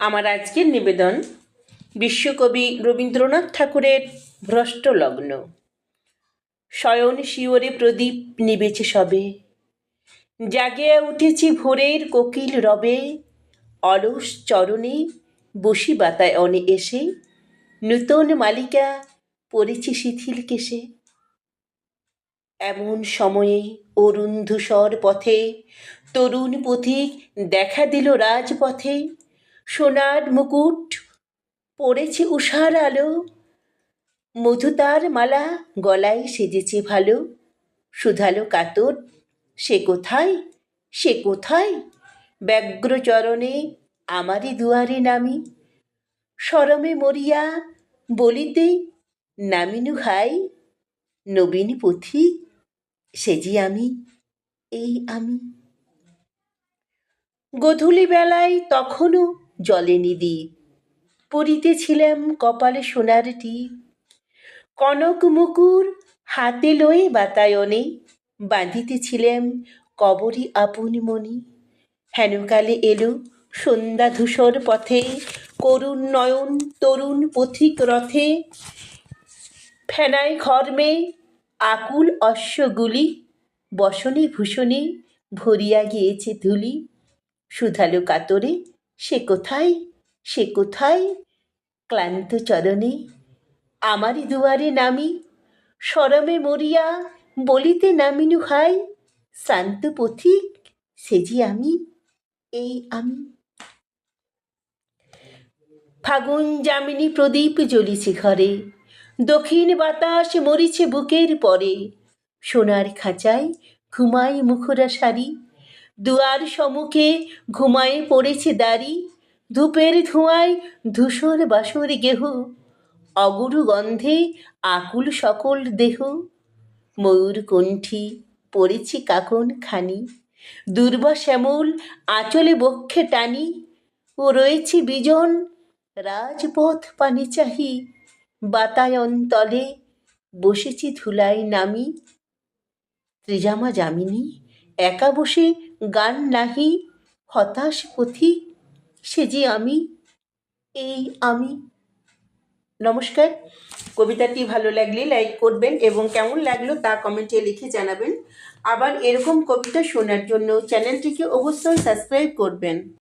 আমার আজকের নিবেদন বিশ্বকবি রবীন্দ্রনাথ ঠাকুরের ভ্রষ্ট লগ্ন শয়ন শিওরে প্রদীপ নিবেছে সবে, জাগিয়া উঠেছি ভোরের কোকিল রবে, অলস চরণে বসি বাতায় অনে এসে, নূতন মালিকা পড়েছি শিথিল কেশে। এমন সময়ে অরুণ ধূসর পথে তরুণ পথিক দেখা দিল রাজপথে সোনার মুকুট পড়েছে উষার আলো। মধুতার মালা গলায় সেজেছে ভালো। সুধালো কাতর, সে কোথায়? সে কোথায়? ব্যগ্র চরণে আমারই দুয়ারে নামি। সরমে মরিয়া বলিতে নামিনু হাই। নবীন পথিক সেজি আমি, এই আমি। গধূলি বেলায় তখনও জলেনি দ্বীপ পরিতেছিলাম কপালে সোনার টিপ কনক মুকুর হাতে লয়ে বাতায়নে বাঁধিতেছিলাম কবরী আপন মনি হেনকালে এলো সন্ধ্যা ধূসর পথে, করুণ নয়ন তরুণ পথিক রথে। ফেনায় খর্মে আকুল অশ্বগুলি, বসনে ভূষণে ভরিয়া গিয়েছে ধুলি। সুধালো কাতরে সে কোথায়? সে কোথায়? ক্লান্ত চরণে আমারই দুয়ারে নামি, সরমে মরিয়া বলিতে নামিনু হাই শ্রান্ত পথিক সেজি আমি, এই আমি। ফাগুন যামিনী প্রদীপ জ্বলিছে ঘরে, দক্ষিণ বাতাস মরিছে বুকের পরে, সোনার খাঁচায় ঘুমায় মুখরা শাড়ি দুয়ার সম্মুখে ঘুমায়ে পড়েছে দাড়ি, ধূপের ধোঁয়ায় ধূসর বাসর গেহ, অগুরু গন্ধে আকুল সকল দেহ। ময়ূর কণ্ঠী পড়েছি কাকন খানি, দুর্বা শ্যামল আঁচলে বক্ষে টানি, ও রয়েছে বিজন রাজপথ পানি চাহি বাতায়ন তলে বসেছি ধুলাই নামি। ত্রিজামা যামিনী একা বসে গান নাহি, হতাশ পথিক সে যে আমি, এই আমি। নমস্কার, কবিতাটি ভালো লাগলে লাইক করবেন এবং কেমন লাগল তা কমেন্টে লিখে জানাবেন। আবার এরকম কবিতা শোনার জন্য চ্যানেলটিকে অবশ্যই সাবস্ক্রাইব করবেন।